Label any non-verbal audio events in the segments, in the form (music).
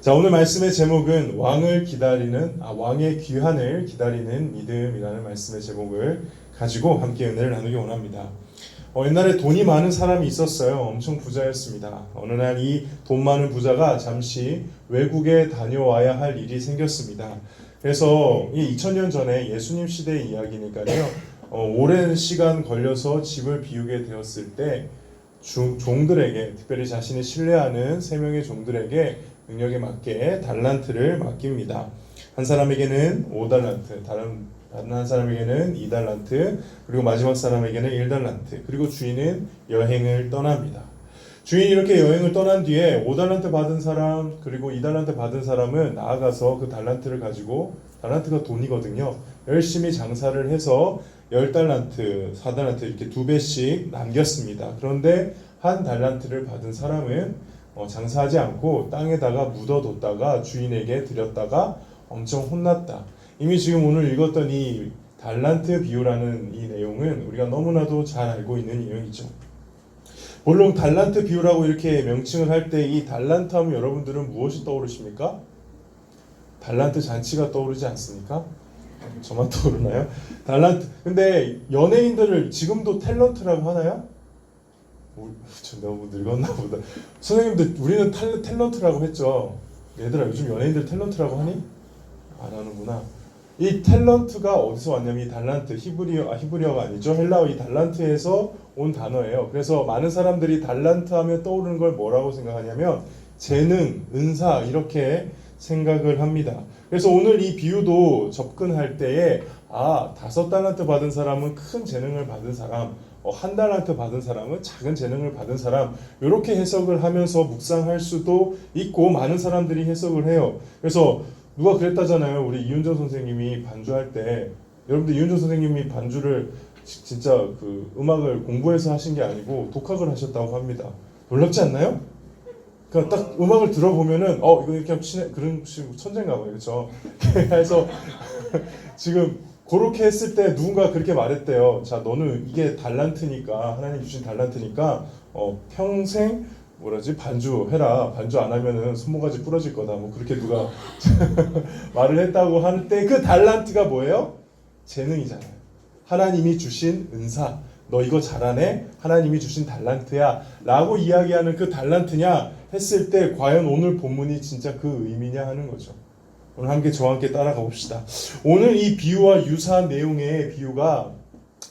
자, 오늘 말씀의 제목은 왕을 기다리는 아, 왕의 귀환을 기다리는 믿음이라는 말씀의 제목을 가지고 함께 은혜를 나누기 원합니다. 어, 옛날에 돈이 많은 사람이 있었어요. 엄청 부자였습니다. 어느 날 이 돈 많은 부자가 잠시 외국에 다녀와야 할 일이 생겼습니다. 그래서 이 2000년 전에 예수님 시대의 이야기니까요. 어, 오랜 시간 걸려서 집을 비우게 되었을 때 중- 종들에게 특별히 자신이 신뢰하는 세 명의 종들에게 능력에 맞게 달란트를 맡깁니다. 한 사람에게는 5달란트, 다른 다른 한 사람에게는 2달란트, 그리고 마지막 사람에게는 1달란트, 그리고 주인은 여행을 떠납니다. 주인이 이렇게 여행을 떠난 뒤에 5달란트 받은 사람, 그리고 2달란트 받은 사람은 나아가서 그 달란트를 가지고 달란트가 돈이거든요. 열심히 장사를 해서 10달란트, 4달란트 이렇게 두 배씩 남겼습니다. 그런데 한 달란트를 받은 사람은 어, 장사하지 않고 땅에다가 묻어뒀다가 주인에게 드렸다가 엄청 혼났다. 이미 지금 오늘 읽었던 이 달란트 비유라는 이 내용은 우리가 너무나도 잘 알고 있는 내용이죠. 물론 달란트 비유라고 이렇게 명칭을 할 때 이 달란트 하면 여러분들은 무엇이 떠오르십니까? 달란트 잔치가 떠오르지 않습니까? 저만 (laughs) 떠오르나요? 달란트. 근데 연예인들을 지금도 탤런트라고 하나요? 우- 저 너무 늙었나 보다. 선생님들 우리는 탤, 탤런트라고 했죠. 얘들아 요즘 연예인들 탤런트라고 하니? 안 하는구나. 이 탤런트가 어디서 왔냐면 이 달란트 히브리어 아 히브리어가 아니죠 헬라어 이 달란트에서 온 단어예요. 그래서 많은 사람들이 달란트 하면 떠오르는 걸 뭐라고 생각하냐면 재능, 은사 이렇게 생각을 합니다. 그래서 오늘 이 비유도 접근할 때에 아 다섯 달란트 받은 사람은 큰 재능을 받은 사람, 어, 한 달란트 받은 사람은 작은 재능을 받은 사람 이렇게 해석을 하면서 묵상할 수도 있고 많은 사람들이 해석을 해요. 그래서 누가 그랬다잖아요. 우리 이윤정 선생님이 반주할 때 여러분들 이윤정 선생님이 반주를 지- 진짜 그 음악을 공부해서 하신 게 아니고 독학을 하셨다고 합니다. 놀랍지 않나요? 그러니까 딱 음악을 들어보면은 어 이거 이렇게 하면 친해 그런 천재인가 봐요, 그렇죠? (laughs) 그래서 (laughs) 지금 그렇게 했을 때 누군가 그렇게 말했대요. 자, 너는 이게 달란트니까 하나님 주신 달란트니까 어 평생 뭐라지 반주 해라 반주 안 하면은 손모가지 부러질 거다 뭐 그렇게 누가 (laughs) 말을 했다고 하는데 그 달란트가 뭐예요? 재능이잖아요. 하나님이 주신 은사. 너 이거 잘하네? 하나님이 주신 달란트야. 라고 이야기하는 그 달란트냐 했을 때 과연 오늘 본문이 진짜 그 의미냐 하는 거죠. 오늘 함께 저와 함께 따라가 봅시다. 오늘 이 비유와 유사한 내용의 비유가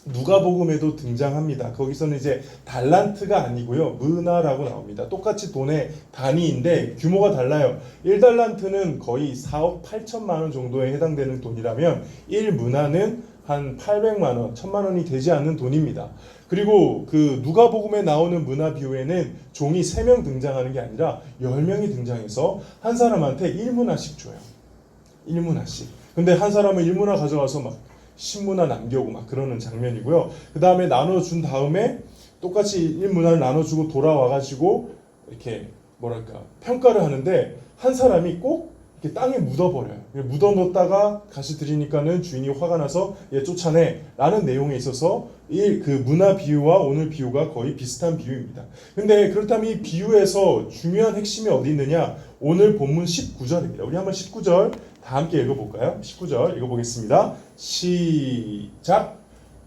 누가복음에도 등장합니다. 거기서는 이제 달란트가 아니고요. 문화라고 나옵니다. 똑같이 돈의 단위인데 규모가 달라요. 1달란트는 거의 4억 8천만 원 정도에 해당되는 돈이라면 1문화는 한 800만 원, 1000만 원이 되지 않는 돈입니다. 그리고 그 누가복음에 나오는 문화 비유에는 종이 3명 등장하는 게 아니라 10명이 등장해서 한 사람한테 1문화씩 줘요. 1문화씩. 근데 한 사람은 1문화 가져가서 막 신문화 남겨오고 막 그러는 장면이고요. 그 다음에 나눠준 다음에 똑같이 1문화를 나눠주고 돌아와가지고 이렇게 뭐랄까 평가를 하는데 한 사람이 꼭 이렇게 땅에 묻어버려요. 묻어 놓다가 다시 드리니까는 주인이 화가 나서 얘 쫓아내 라는 내용에 있어서 이 그 문화 비유와 오늘 비유가 거의 비슷한 비유입니다. 근데 그렇다면 이 비유에서 중요한 핵심이 어디 있느냐? 오늘 본문 19절입니다. 우리 한번 19절 다 함께 읽어볼까요? 19절 읽어보겠습니다. 시작.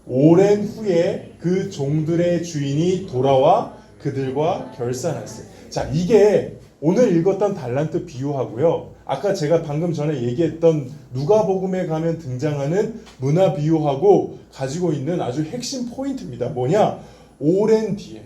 오랜 후에 그 종들의 주인이 돌아와 그들과 결산하세. 자, 이게 오늘 읽었던 달란트 비유하고요. 아까 제가 방금 전에 얘기했던 누가복음에 가면 등장하는 문화 비유하고 가지고 있는 아주 핵심 포인트입니다. 뭐냐? 오랜 뒤에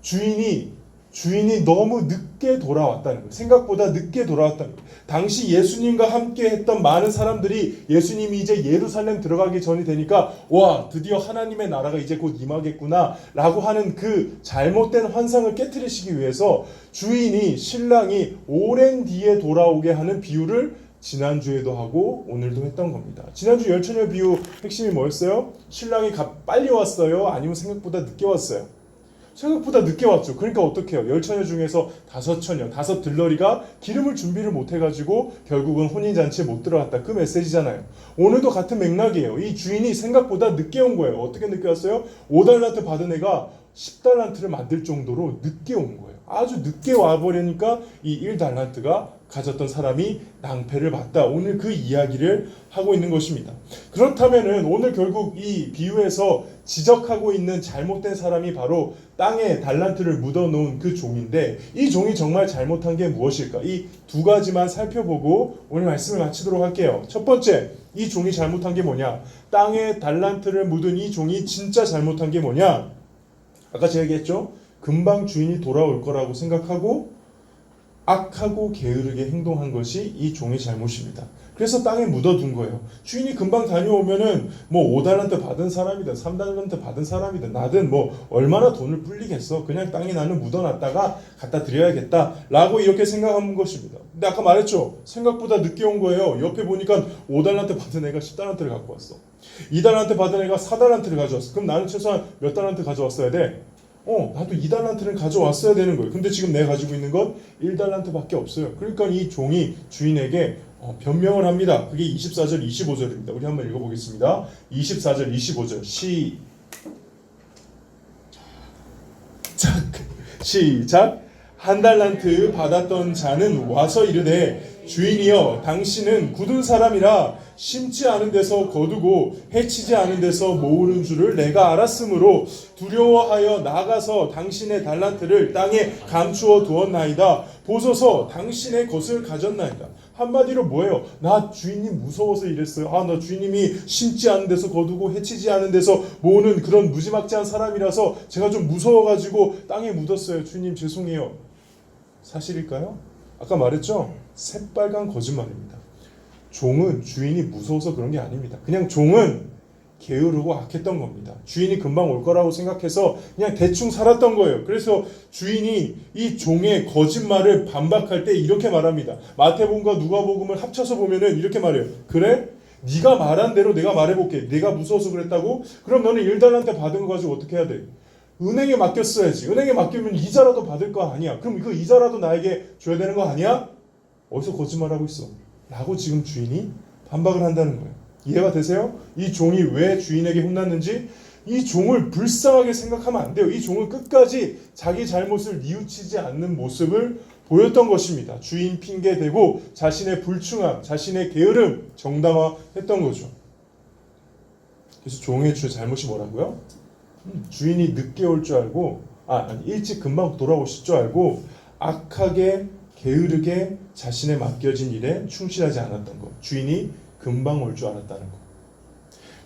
주인이 주인이 너무 늦게 돌아왔다는 거예요. 생각보다 늦게 돌아왔다는 거예요. 당시 예수님과 함께 했던 많은 사람들이 예수님이 이제 예루살렘 들어가기 전이 되니까 와 드디어 하나님의 나라가 이제 곧 임하겠구나 라고 하는 그 잘못된 환상을 깨뜨리시기 위해서 주인이 신랑이 오랜 뒤에 돌아오게 하는 비유를 지난주에도 하고 오늘도 했던 겁니다. 지난주 열처녀 비유 핵심이 뭐였어요? 신랑이 가- 빨리 왔어요? 아니면 생각보다 늦게 왔어요? 생각보다 늦게 왔죠. 그러니까 어떻게 해요? 열 처녀 중에서 다섯 처녀, 다섯 들러리가 기름을 준비를 못 해가지고 결국은 혼인잔치에 못 들어갔다. 그 메시지잖아요. 오늘도 같은 맥락이에요. 이 주인이 생각보다 늦게 온 거예요. 어떻게 늦게 왔어요? 5달란트 받은 애가 10달란트를 만들 정도로 늦게 온 거예요. 아주 늦게 와버리니까 이 1달란트가 가졌던 사람이 낭패를 봤다. 오늘 그 이야기를 하고 있는 것입니다. 그렇다면은 오늘 결국 이 비유에서 지적하고 있는 잘못된 사람이 바로 땅에 달란트를 묻어 놓은 그 종인데 이 종이 정말 잘못한 게 무엇일까? 이 두 가지만 살펴보고 오늘 말씀을 마치도록 할게요. 첫 번째, 이 종이 잘못한 게 뭐냐? 땅에 달란트를 묻은 이 종이 진짜 잘못한 게 뭐냐? 아까 제가 얘기했죠? 금방 주인이 돌아올 거라고 생각하고 악하고 게으르게 행동한 것이 이 종의 잘못입니다. 그래서 땅에 묻어둔 거예요. 주인이 금방 다녀오면은 뭐 5달란트 받은 사람이든 3달란트 받은 사람이든 나든 뭐 얼마나 돈을 불리겠어. 그냥 땅에 나는 묻어놨다가 갖다 드려야겠다 라고 이렇게 생각한 것입니다. 근데 아까 말했죠. 생각보다 늦게 온 거예요. 옆에 보니까 5달란트 받은 애가 10달란트를 갖고 왔어. 2달란트 받은 애가 4달란트를 가져왔어. 그럼 나는 최소한 몇 달란트 가져왔어야 돼? 어, 나도 2달란트를 가져왔어야 되는 거예요. 근데 지금 내가 가지고 있는 건 1달란트밖에 없어요. 그러니까 이 종이 주인에게 어, 변명을 합니다. 그게 24절, 25절입니다. 우리 한번 읽어보겠습니다. 24절, 25절. 시, 작, 시작. 한 달란트 받았던 자는 와서 이르되 주인이여 당신은 굳은 사람이라 심지 않은 데서 거두고 해치지 않은 데서 모으는 줄을 내가 알았으므로 두려워하여 나가서 당신의 달란트를 땅에 감추어 두었나이다 보소서 당신의 것을 가졌나이다 한마디로 뭐예요? 나 주인님 무서워서 이랬어요. 아, 나 주인님이 심지 않은 데서 거두고 해치지 않은 데서 모으는 그런 무지막지한 사람이라서 제가 좀 무서워가지고 땅에 묻었어요. 주인님 죄송해요. 사실일까요? 아까 말했죠? 새빨간 거짓말입니다. 종은 주인이 무서워서 그런 게 아닙니다. 그냥 종은 게으르고 악했던 겁니다. 주인이 금방 올 거라고 생각해서 그냥 대충 살았던 거예요. 그래서 주인이 이 종의 거짓말을 반박할 때 이렇게 말합니다. 마태복음과 누가복음을 합쳐서 보면은 이렇게 말해요. 그래? 네가 말한 대로 내가 말해볼게. 내가 무서워서 그랬다고? 그럼 너는 일단한테 받은 거 가지고 어떻게 해야 돼? 은행에 맡겼어야지. 은행에 맡기면 이자라도 받을 거 아니야. 그럼 그 이자라도 나에게 줘야 되는 거 아니야? 어디서 거짓말하고 있어? 라고 지금 주인이 반박을 한다는 거예요. 이해가 되세요? 이 종이 왜 주인에게 혼났는지 이 종을 불쌍하게 생각하면 안 돼요. 이 종은 끝까지 자기 잘못을 뉘우치지 않는 모습을 보였던 것입니다. 주인 핑계 대고 자신의 불충함, 자신의 게으름 정당화했던 거죠. 그래서 종의 주 잘못이 뭐라고요? 음, 주인이 늦게 올 줄 알고 아 아니 일찍 금방 돌아오실 줄 알고 악하게 게으르게 자신의 맡겨진 일에 충실하지 않았던 것. 주인이 금방 올 줄 알았다는 거.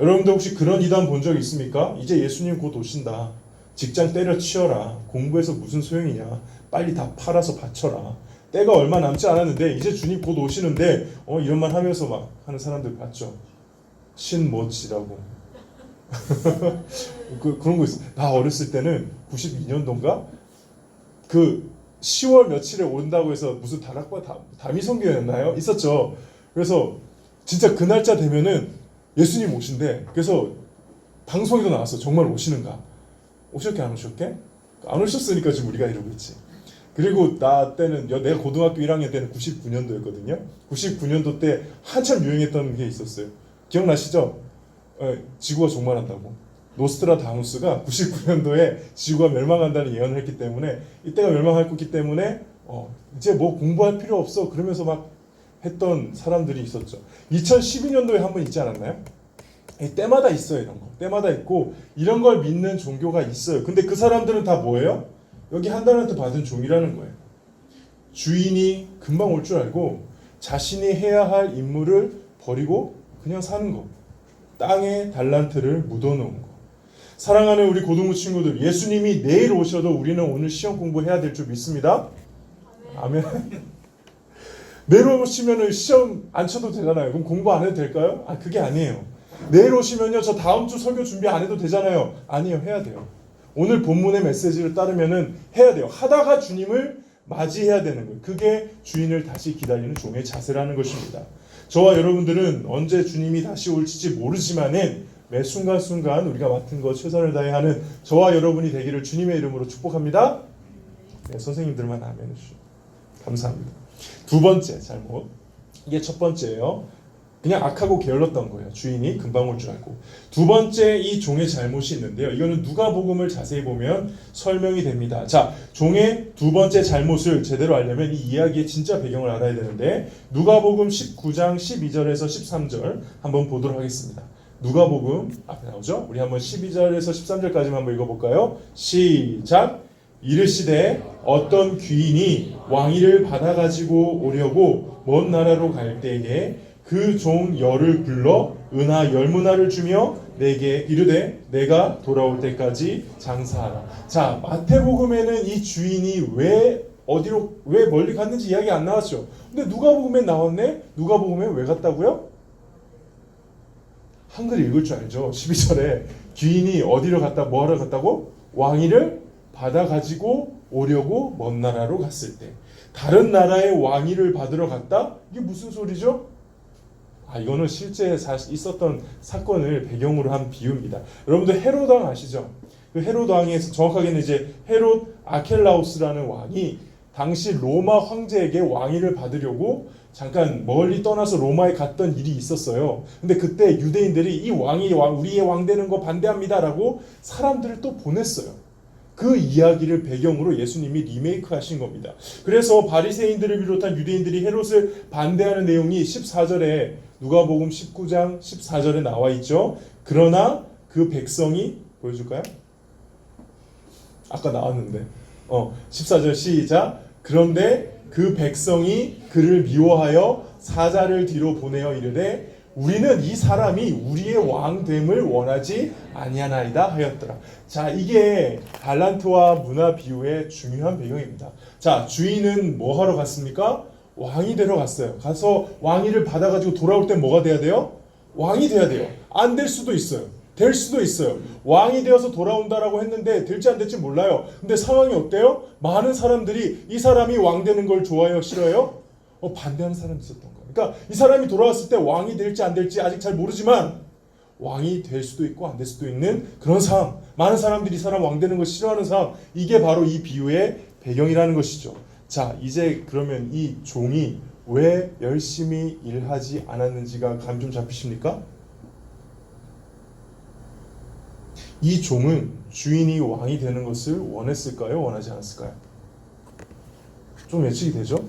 여러분들 혹시 그런 이단 본 적 있습니까? 이제 예수님 곧 오신다. 직장 때려치워라. 공부해서 무슨 소용이냐. 빨리 다 팔아서 바쳐라. 때가 얼마 남지 않았는데 이제 주님 곧 오시는데 어 이런 말 하면서 막 하는 사람들 봤죠. 신모지라고. (laughs) 그 그런 거 있어. 나 어렸을 때는 92년도인가 그 10월 며칠에 온다고 해서 무슨 다락과 다, 다미성교였나요? 있었죠. 그래서 진짜 그 날짜 되면은 예수님 오신대. 그래서 방송에도 나왔어. 정말 오시는가? 오셨게 안 오셨게? 안 오셨으니까 지금 우리가 이러고 있지. 그리고 나 때는 여- 내가 고등학교 1학년 때는 99년도였거든요. 99년도 때 한참 유행했던 게 있었어요. 기억나시죠? 어, 지구가 종말한다고. 노스트라다무스가 99년도에 지구가 멸망한다는 예언을 했기 때문에 이때가 멸망할 거기 때문에 어, 이제 뭐 공부할 필요 없어 그러면서 막 했던 사람들이 있었죠. 2012년도에 한 번 있지 않았나요? 이 때마다 있어요 이런 거. 때마다 있고 이런 걸 믿는 종교가 있어요. 근데 그 사람들은 다 뭐예요? 여기 한 달한테 받은 종이라는 거예요. 주인이 금방 올 줄 알고 자신이 해야 할 임무를 버리고 그냥 사는 거. 땅에 달란트를 묻어놓은 거. 사랑하는 우리 고등부 친구들, 예수님이 내일 오셔도 우리는 오늘 시험 공부해야 될 줄 믿습니다. 아멘. (laughs) 내일 오시면은 시험 안 쳐도 되잖아요. 그럼 공부 안 해도 될까요? 아, 그게 아니에요. 내일 오시면요, 저 다음 주 설교 준비 안 해도 되잖아요. 아니요, 해야 돼요. 오늘 본문의 메시지를 따르면은 해야 돼요. 하다가 주님을 맞이해야 되는 거예요. 그게 주인을 다시 기다리는 종의 자세라는 것입니다. 저와 여러분들은 언제 주님이 다시 올지 모르지만은 매 순간순간 우리가 맡은 것 최선을 다해 하는 저와 여러분이 되기를 주님의 이름으로 축복합니다. 네, 선생님들만 아멘 해주시죠. 감사합니다. 두 번째 잘못. 이게 첫 번째예요. 그냥 악하고 게을렀던 거예요. 주인이 금방 올 줄 알고. 두 번째 이 종의 잘못이 있는데요. 이거는 누가복음을 자세히 보면 설명이 됩니다. 자, 종의 두 번째 잘못을 제대로 알려면 이 이야기의 진짜 배경을 알아야 되는데 누가복음 19장 12절에서 13절 한번 보도록 하겠습니다. 누가복음 앞에 나오죠? 우리 한번 12절에서 13절까지만 한번 읽어볼까요? 시작. 이르시되 어떤 귀인이 왕위를 받아 가지고 오려고 먼 나라로 갈 때에 그 종 열을 불러 은하 열문화를 주며 내게 이르되 내가 돌아올 때까지 장사하라. 자 마태복음에는 이 주인이 왜 어디로 왜 멀리 갔는지 이야기 안 나왔죠. 근데 누가복음에 나왔네. 누가복음에 왜 갔다고요? 한글 읽을 줄 알죠. 12절에 귀인이 어디로 갔다 뭐 하러 갔다고? 왕위를 받아 가지고 오려고 먼 나라로 갔을 때 다른 나라의 왕위를 받으러 갔다? 이게 무슨 소리죠? 아 이거는 실제 사- 있었던 사건을 배경으로 한 비유입니다. 여러분들 왕 아시죠? 그 헤롯 왕에서 정확하게는 이제 헤롯 아켈라우스라는 왕이 당시 로마 황제에게 왕위를 받으려고 잠깐 멀리 떠나서 로마에 갔던 일이 있었어요. 근데 그때 유대인들이 이 왕이 왕- 우리의 왕 되는 거 반대합니다라고 사람들을 또 보냈어요. 그 이야기를 배경으로 예수님이 리메이크 하신 겁니다. 그래서 바리새인들을 비롯한 유대인들이 헤롯을 반대하는 내용이 14절에 누가복음 19장 14절에 나와 있죠. 그러나 그 백성이 보여줄까요? 아까 나왔는데. 어, 14절 시작. 그런데 그 백성이 그를 미워하여 사자를 뒤로 보내어 이르되 우리는 이 사람이 우리의 왕됨을 원하지 아니하나이다 하였더라. 자, 이게 달란트와 문화 비유의 중요한 배경입니다. 자, 주인은 뭐 하러 갔습니까? 왕이 되러 갔어요. 가서 왕위를 받아가지고 돌아올 땐 뭐가 돼야 돼요? 왕이 돼야 돼요. 안 될 수도 있어요. 될 수도 있어요. 왕이 되어서 돌아온다라고 했는데 될지 안 될지 몰라요. 근데 상황이 어때요? 많은 사람들이 이 사람이 왕 되는 걸 좋아해요, 싫어요? 어, 반대하는 사람이 있었던 거예요. 그러니까 이 사람이 돌아왔을 때 왕이 될지 안 될지 아직 잘 모르지만 왕이 될 수도 있고 안 될 수도 있는 그런 상황. 많은 사람들이 이 사람 왕 되는 걸 싫어하는 상황. 이게 바로 이 비유의 배경이라는 것이죠. 자, 이제 그러면 이 종이 왜 열심히 일하지 않았는지가 감 좀 잡히십니까? 이 종은 주인이 왕이 되는 것을 원했을까요? 원하지 않았을까요? 좀 예측이 되죠?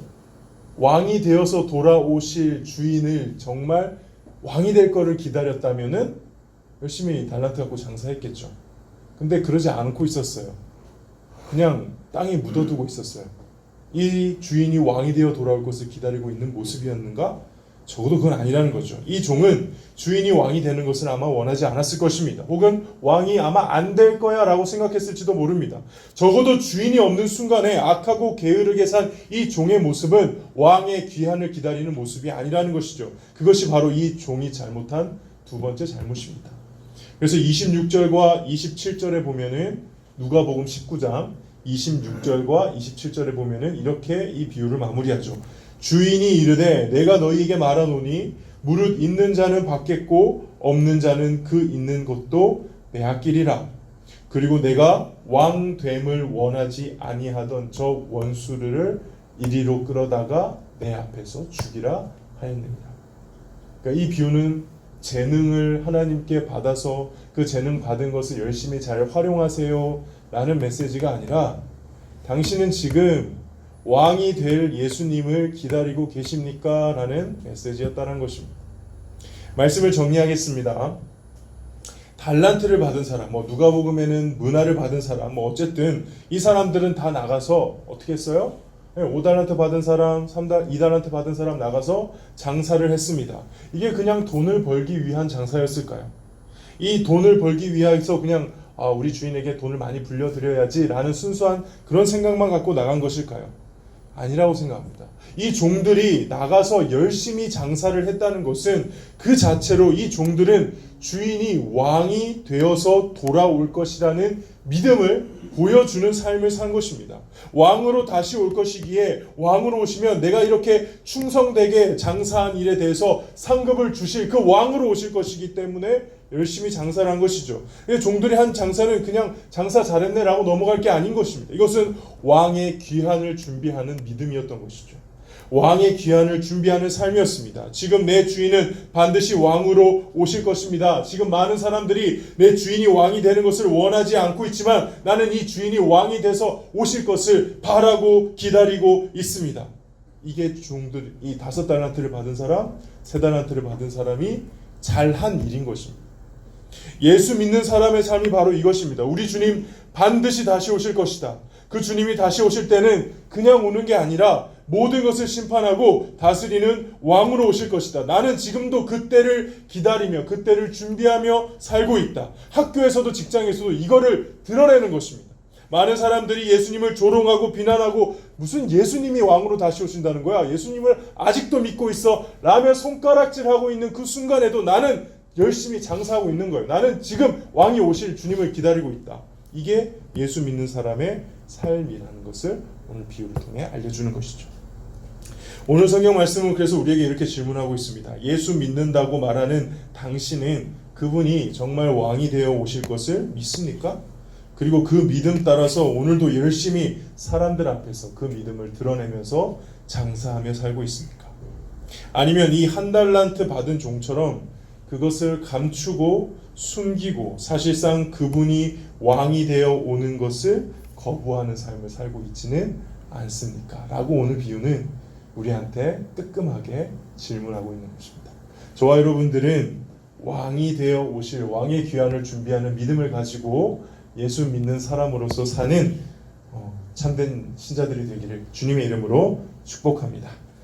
왕이 되어서 돌아오실 주인을 정말 왕이 될 거를 기다렸다면은 열심히 달란트 갖고 장사했겠죠. 근데 그러지 않고 있었어요. 그냥 땅에 묻어두고 있었어요. 이 주인이 왕이 되어 돌아올 것을 기다리고 있는 모습이었는가? 적어도 그건 아니라는 거죠. 이 종은 주인이 왕이 되는 것을 아마 원하지 않았을 것입니다. 혹은 왕이 아마 안 될 거야 라고 생각했을지도 모릅니다. 적어도 주인이 없는 순간에 악하고 게으르게 산 이 종의 모습은 왕의 귀환을 기다리는 모습이 아니라는 것이죠. 그것이 바로 이 종이 잘못한 두 번째 잘못입니다. 그래서 26절과 27절에 보면은 누가복음 19장 26절과 27절에 보면은 이렇게 이 비유를 마무리하죠. 주인이 이르되 내가 너희에게 말하노니 무릇 있는 자는 받겠고 없는 자는 그 있는 것도 빼앗기리라. 그리고 내가 왕 됨을 원하지 아니하던 저 원수를 이리로 끌어다가 내 앞에서 죽이라 하였느니라. 그러니까 이 비유는 재능을 하나님께 받아서 그 재능 받은 것을 열심히 잘 활용하세요 라는 메시지가 아니라 당신은 지금 왕이 될 예수님을 기다리고 계십니까? 라는 메시지였다는 것입니다. 말씀을 정리하겠습니다. 달란트를 받은 사람, 뭐 누가복음에는 문화를 받은 사람, 뭐 어쨌든 이 사람들은 다 나가서 어떻게 했어요? 5달란트 받은 사람, 3달, 2달란트 받은 사람 나가서 장사를 했습니다. 이게 그냥 돈을 벌기 위한 장사였을까요? 이 돈을 벌기 위해서 그냥 아, 우리 주인에게 돈을 많이 불려드려야지라는 순수한 그런 생각만 갖고 나간 것일까요? 아니라고 생각합니다. 이 종들이 나가서 열심히 장사를 했다는 것은 그 자체로 이 종들은 주인이 왕이 되어서 돌아올 것이라는 믿음을 보여주는 삶을 산 것입니다. 왕으로 다시 올 것이기에 왕으로 오시면 내가 이렇게 충성되게 장사한 일에 대해서 상급을 주실 그 왕으로 오실 것이기 때문에 열심히 장사를 한 것이죠. 종들이 한 장사는 그냥 장사 잘했네라고 넘어갈 게 아닌 것입니다. 이것은 왕의 귀환을 준비하는 믿음이었던 것이죠. 왕의 귀환을 준비하는 삶이었습니다. 지금 내 주인은 반드시 왕으로 오실 것입니다. 지금 많은 사람들이 내 주인이 왕이 되는 것을 원하지 않고 있지만 나는 이 주인이 왕이 돼서 오실 것을 바라고 기다리고 있습니다. 이게 종들 이 다섯 달란트를 받은 사람, 세 달란트를 받은 사람이 잘한 일인 것입니다. 예수 믿는 사람의 삶이 바로 이것입니다. 우리 주님 반드시 다시 오실 것이다. 그 주님이 다시 오실 때는 그냥 오는 게 아니라 모든 것을 심판하고 다스리는 왕으로 오실 것이다. 나는 지금도 그때를 기다리며 그때를 준비하며 살고 있다. 학교에서도 직장에서도 이거를 드러내는 것입니다. 많은 사람들이 예수님을 조롱하고 비난하고 무슨 예수님이 왕으로 다시 오신다는 거야. 예수님을 아직도 믿고 있어. 라며 손가락질하고 있는 그 순간에도 나는 열심히 장사하고 있는 거예요. 나는 지금 왕이 오실 주님을 기다리고 있다. 이게 예수 믿는 사람의 삶이라는 것을 오늘 비유를 통해 알려주는 것이죠. 오늘 성경 말씀은 그래서 우리에게 이렇게 질문하고 있습니다. 예수 믿는다고 말하는 당신은 그분이 정말 왕이 되어 오실 것을 믿습니까? 그리고 그 믿음 따라서 오늘도 열심히 사람들 앞에서 그 믿음을 드러내면서 장사하며 살고 있습니까? 아니면 이 한 달란트 받은 종처럼 그것을 감추고 숨기고 사실상 그분이 왕이 되어 오는 것을 거부하는 삶을 살고 있지는 않습니까? 라고 오늘 비유는 우리한테 뜨끔하게 질문하고 있는 것입니다. 저와 여러분들은 왕이 되어 오실 왕의 귀환을 준비하는 믿음을 가지고 예수 믿는 사람으로서 사는 어, 참된 신자들이 되기를 주님의 이름으로 축복합니다.